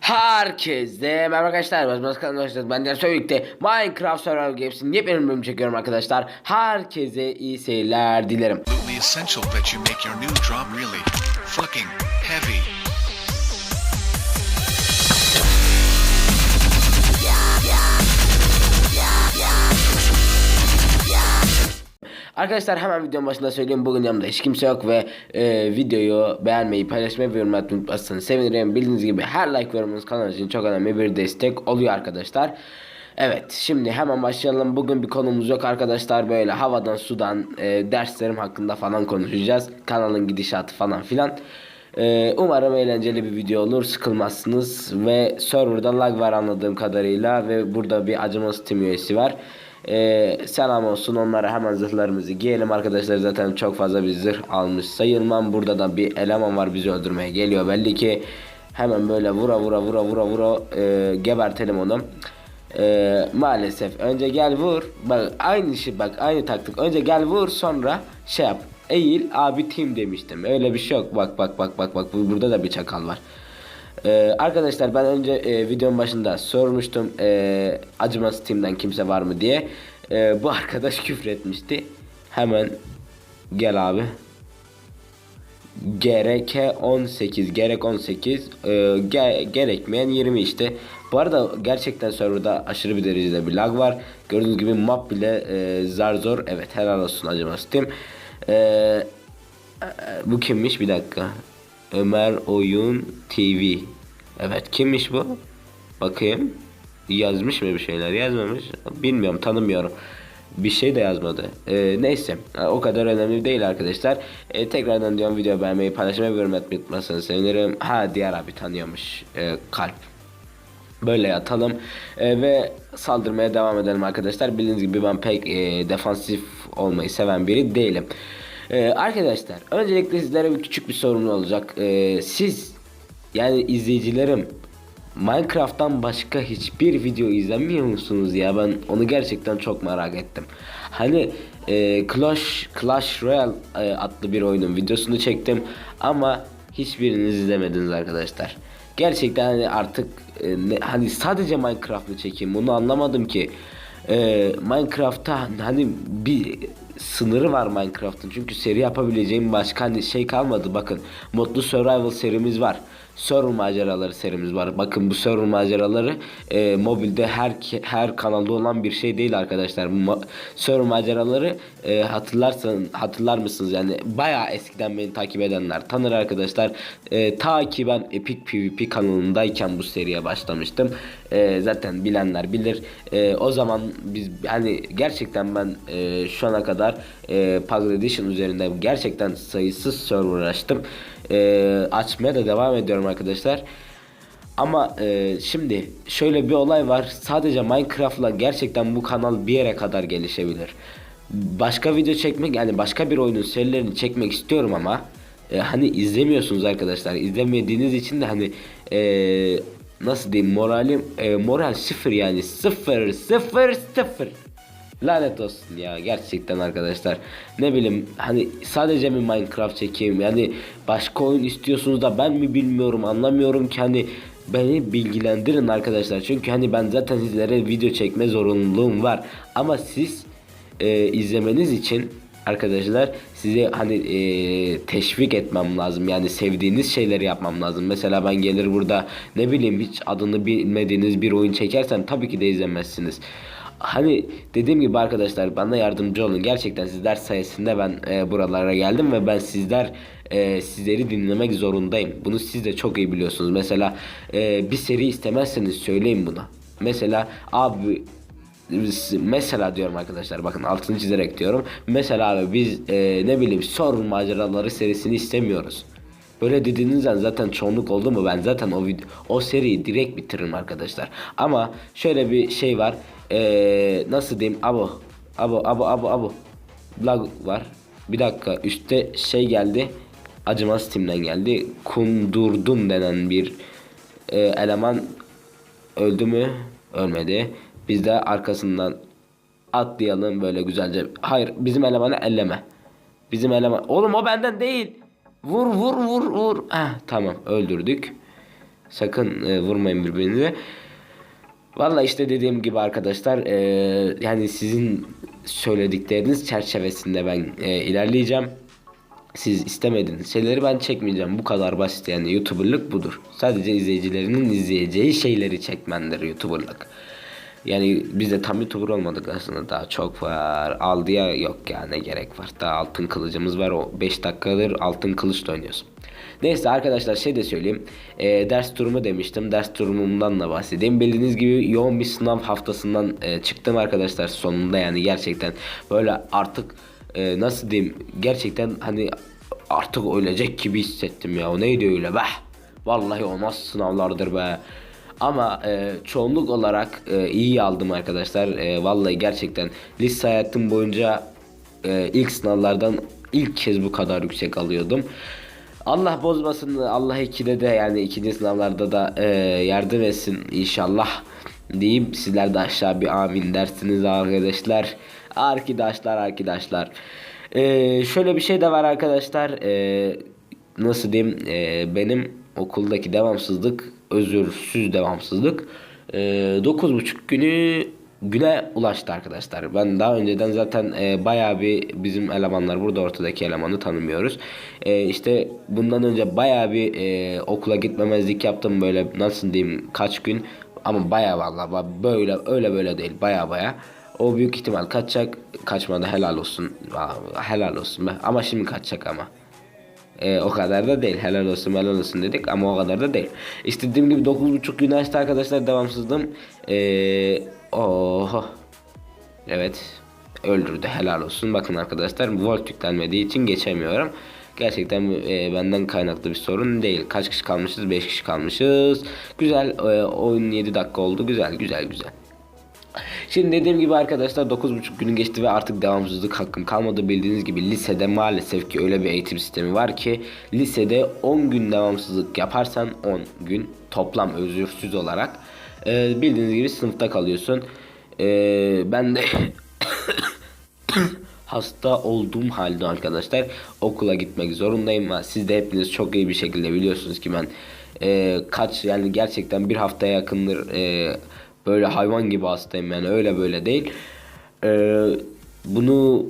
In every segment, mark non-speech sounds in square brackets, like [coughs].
Herkese merhaba arkadaşlar. Ben Başkan arkadaşlar. Ben de birlikte Minecraft Survival Games'in yepyeni bölümü çekiyorum arkadaşlar. Herkese iyi seyirler dilerim. Arkadaşlar hemen videonun başında söyleyeyim. Bugün yanımda hiç kimse yok ve e, videoyu beğenmeyi, paylaşmayı ve yorum atmayı unutmazsanız sevinirim. Bildiğiniz gibi her like ve yorumunuz kanal için çok önemli bir destek oluyor arkadaşlar. Evet şimdi hemen başlayalım. Bugün bir konumuz yok arkadaşlar. Böyle havadan sudan e, derslerim hakkında falan konuşacağız. Kanalın gidişatı falan filan. E, umarım eğlenceli bir video olur. Sıkılmazsınız. Ve serverda lag var anladığım kadarıyla. Ve burada bir acımasız tim üyesi var. Ee, selam olsun. Onlara hemen zırhlarımızı giyelim. Arkadaşlar zaten çok fazla bir zırh almış sayılmam. Burada da bir eleman var bizi öldürmeye geliyor belli ki. Hemen böyle vura vura vura vura vura e, gebertelim onu. Ee, maalesef. Önce gel vur. Bak aynı şey bak aynı taktik. Önce gel vur sonra şey yap. Eğil abi team demiştim. Öyle bir şey yok. Bak bak bak bak bak. Bu- burada da bir çakal var ee, arkadaşlar ben önce e, videonun başında sormuştum e, acımasız timden kimse var mı diye. E, bu [laughs] arkadaş küfür etmişti. Hemen gel abi. Gerek 18 gerek 18 e, ge- gerekmeyen 20 işte. Bu arada gerçekten serverda aşırı bir derecede bir lag var. Gördüğünüz gibi map bile e, zar zor. Evet helal olsun acımasız tim. E, e, bu kimmiş bir dakika. Ömer Oyun TV. Evet kimmiş bu? Bakayım. Yazmış mı bir şeyler yazmamış. Bilmiyorum tanımıyorum. Bir şey de yazmadı. Ee, neyse o kadar önemli değil arkadaşlar. Ee, tekrardan diyorum video beğenmeyi paylaşmayı ve yorum etmeyi unutmazsanız sevinirim. Ha diğer abi tanıyormuş. Ee, kalp. Böyle yatalım Ee, ve saldırmaya devam edelim arkadaşlar. Bildiğiniz gibi ben pek e, defansif olmayı seven biri değilim. Ee, arkadaşlar öncelikle sizlere bir küçük bir sorun olacak. Ee, siz yani izleyicilerim Minecraft'tan başka hiçbir video izlemiyor musunuz ya ben onu gerçekten çok merak ettim. Hani e, Clash Clash Royale e, adlı bir oyunun videosunu çektim ama hiçbiriniz izlemediniz arkadaşlar. Gerçekten hani artık e, ne- hani sadece Minecraft'ı çekeyim bunu anlamadım ki. E, Minecraft'ta hani bir sınırı var Minecraft'ın. Çünkü seri yapabileceğim başka hani şey kalmadı. Bakın modlu survival serimiz var server maceraları serimiz var. Bakın bu server maceraları e, mobilde her her kanalda olan bir şey değil arkadaşlar. Bu server maceraları e, hatırlarsan hatırlar mısınız? Yani bayağı eskiden beni takip edenler tanır arkadaşlar. E, ta ki ben Epic PvP kanalındayken bu seriye başlamıştım. E, zaten bilenler bilir. E, o zaman biz hani gerçekten ben e, şu ana kadar e, Puzzle Edition üzerinde gerçekten sayısız server açtım. E, açmaya da devam ediyorum arkadaşlar. Ama e, şimdi şöyle bir olay var. Sadece Minecraft'la gerçekten bu kanal bir yere kadar gelişebilir. Başka video çekmek yani başka bir oyunun serilerini çekmek istiyorum ama e, hani izlemiyorsunuz arkadaşlar. İzlemediğiniz için de hani e, nasıl diyeyim moralim e, moral sıfır yani sıfır sıfır sıfır. Lanet olsun ya gerçekten arkadaşlar. Ne bileyim hani sadece mi Minecraft çekeyim yani başka oyun istiyorsunuz da ben mi bilmiyorum anlamıyorum ki hani beni bilgilendirin arkadaşlar. Çünkü hani ben zaten sizlere video çekme zorunluluğum var. Ama siz e, izlemeniz için arkadaşlar size hani e, teşvik etmem lazım. Yani sevdiğiniz şeyleri yapmam lazım. Mesela ben gelir burada ne bileyim hiç adını bilmediğiniz bir oyun çekersem tabii ki de izlemezsiniz. Hani dediğim gibi arkadaşlar bana yardımcı olun. Gerçekten sizler sayesinde ben e, buralara geldim ve ben sizler e, sizleri dinlemek zorundayım. Bunu siz de çok iyi biliyorsunuz. Mesela e, bir seri istemezseniz söyleyin buna. Mesela abi mesela diyorum arkadaşlar bakın altını çizerek diyorum. Mesela abi biz e, ne bileyim sorun maceraları serisini istemiyoruz. Böyle dediğinizden zaten çoğunluk oldu mu ben zaten o vid- o seriyi direkt bitiririm arkadaşlar. Ama şöyle bir şey var. Ee, nasıl diyeyim? Abo. Abo abo abo abo. Lag var. Bir dakika üstte şey geldi. Acımaz timden geldi. Kundurdum denen bir e, eleman öldü mü? Ölmedi. Biz de arkasından atlayalım böyle güzelce. Hayır bizim elemanı elleme. Bizim eleman. Oğlum o benden değil. Vur vur vur vur. Heh, tamam öldürdük. Sakın e, vurmayın birbirinize. Valla işte dediğim gibi arkadaşlar e, yani sizin söyledikleriniz çerçevesinde ben e, ilerleyeceğim. Siz istemediğiniz şeyleri ben çekmeyeceğim. Bu kadar basit yani YouTuber'lık budur. Sadece izleyicilerinin izleyeceği şeyleri çekmendir YouTuber'lık. Yani biz de tam YouTuber olmadık aslında daha çok var. Aldıya yok yani ne gerek var. Daha altın kılıcımız var o 5 dakikadır altın kılıçla oynuyoruz. Neyse arkadaşlar şey de söyleyeyim. Ee, ders durumu demiştim. Ders durumumdan da bahsedeyim. Bildiğiniz gibi yoğun bir sınav haftasından e, çıktım arkadaşlar sonunda yani gerçekten böyle artık e, nasıl diyeyim gerçekten hani artık ölecek gibi hissettim ya. O neydi öyle be? Vallahi o nasıl sınavlardır be. Ama e, çoğunluk olarak e, iyi aldım arkadaşlar. E, vallahi gerçekten lise hayatım boyunca e, ilk sınavlardan ilk kez bu kadar yüksek alıyordum. Allah bozmasın. Allah ikide de yani ikinci sınavlarda da e, yardım etsin inşallah. Diyeyim sizler de aşağı bir amin dersiniz arkadaşlar. Arkadaşlar arkadaşlar. E, şöyle bir şey de var arkadaşlar. E, nasıl diyeyim e, benim okuldaki devamsızlık özürsüz devamsızlık e, 9,5 günü güne ulaştı arkadaşlar. Ben daha önceden zaten e, bayağı bir bizim elemanlar burada ortadaki elemanı tanımıyoruz. E, işte bundan önce bayağı bir e, okula gitmemezlik yaptım böyle nasıl diyeyim kaç gün ama bayağı vallahi böyle öyle böyle değil bayağı bayağı. O büyük ihtimal kaçacak. Kaçmadı helal olsun. Helal olsun. Ama şimdi kaçacak ama. Ee, o kadar da değil. Helal olsun helal olsun dedik ama o kadar da değil. İşte gibi 9.5 gün açtı arkadaşlar devamsızdım. Ee, oho. Evet. Öldürdü helal olsun. Bakın arkadaşlar volt yüklenmediği için geçemiyorum. Gerçekten e, benden kaynaklı bir sorun değil. Kaç kişi kalmışız? 5 kişi kalmışız. Güzel. E, oyun 7 dakika oldu. Güzel güzel güzel. Şimdi dediğim gibi arkadaşlar 9,5 günü geçti ve artık devamsızlık hakkım kalmadı. Bildiğiniz gibi lisede maalesef ki öyle bir eğitim sistemi var ki lisede 10 gün devamsızlık yaparsan 10 gün toplam özürsüz olarak e, bildiğiniz gibi sınıfta kalıyorsun. E, ben de [coughs] hasta olduğum halde arkadaşlar okula gitmek zorundayım. Siz de hepiniz çok iyi bir şekilde biliyorsunuz ki ben e, kaç yani gerçekten bir haftaya yakındır e, böyle hayvan gibi hastayım yani öyle böyle değil. E, bunu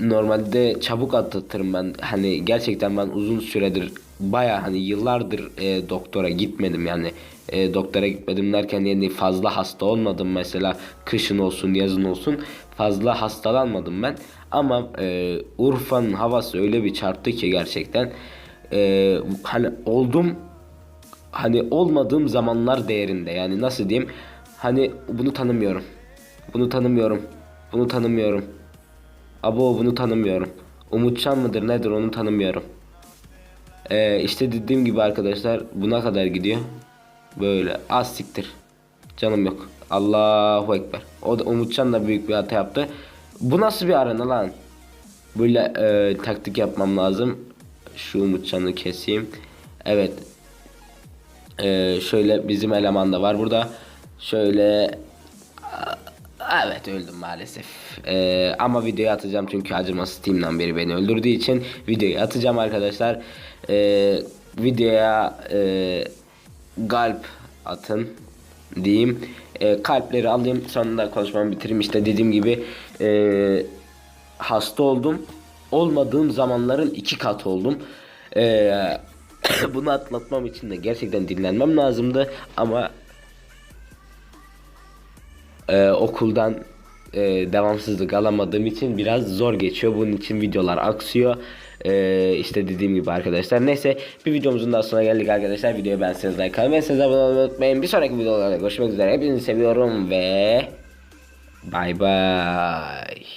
normalde çabuk atlatırım ben. Hani gerçekten ben uzun süredir baya hani yıllardır e, doktora gitmedim yani. E, doktora gitmedim derken yani fazla hasta olmadım mesela. Kışın olsun yazın olsun fazla hastalanmadım ben. Ama e, Urfa'nın havası öyle bir çarptı ki gerçekten. E, hani oldum hani olmadığım zamanlar değerinde. Yani nasıl diyeyim hani bunu tanımıyorum. Bunu tanımıyorum. Bunu tanımıyorum. Abo bunu tanımıyorum. Umutcan mıdır nedir onu tanımıyorum. Ee, işte dediğim gibi arkadaşlar buna kadar gidiyor. Böyle az siktir. Canım yok. Allahu Ekber. O da Umutcan da büyük bir hata yaptı. Bu nasıl bir arena lan? Böyle e, taktik yapmam lazım. Şu Umutcan'ı keseyim. Evet. Ee, şöyle bizim eleman da var burada. Şöyle Evet öldüm maalesef. Ee, ama videoyu atacağım çünkü acımasız Steam'den beri beni öldürdüğü için videoyu atacağım arkadaşlar. Ee, videoya e, galp atın diyeyim. Ee, kalpleri alayım sonra konuşmamı bitireyim. İşte dediğim gibi e, hasta oldum. Olmadığım zamanların iki kat oldum. Ee, [coughs] bunu atlatmam için de gerçekten dinlenmem lazımdı ama e, okuldan e, devamsızlık alamadığım için biraz zor geçiyor. Bunun için videolar aksıyor. E, işte dediğim gibi arkadaşlar. Neyse bir videomuzun daha sonuna geldik arkadaşlar. Videoyu beğenseniz like kalmayı abone olmayı unutmayın. Bir sonraki videolarda görüşmek üzere. Hepinizi seviyorum ve bay bay.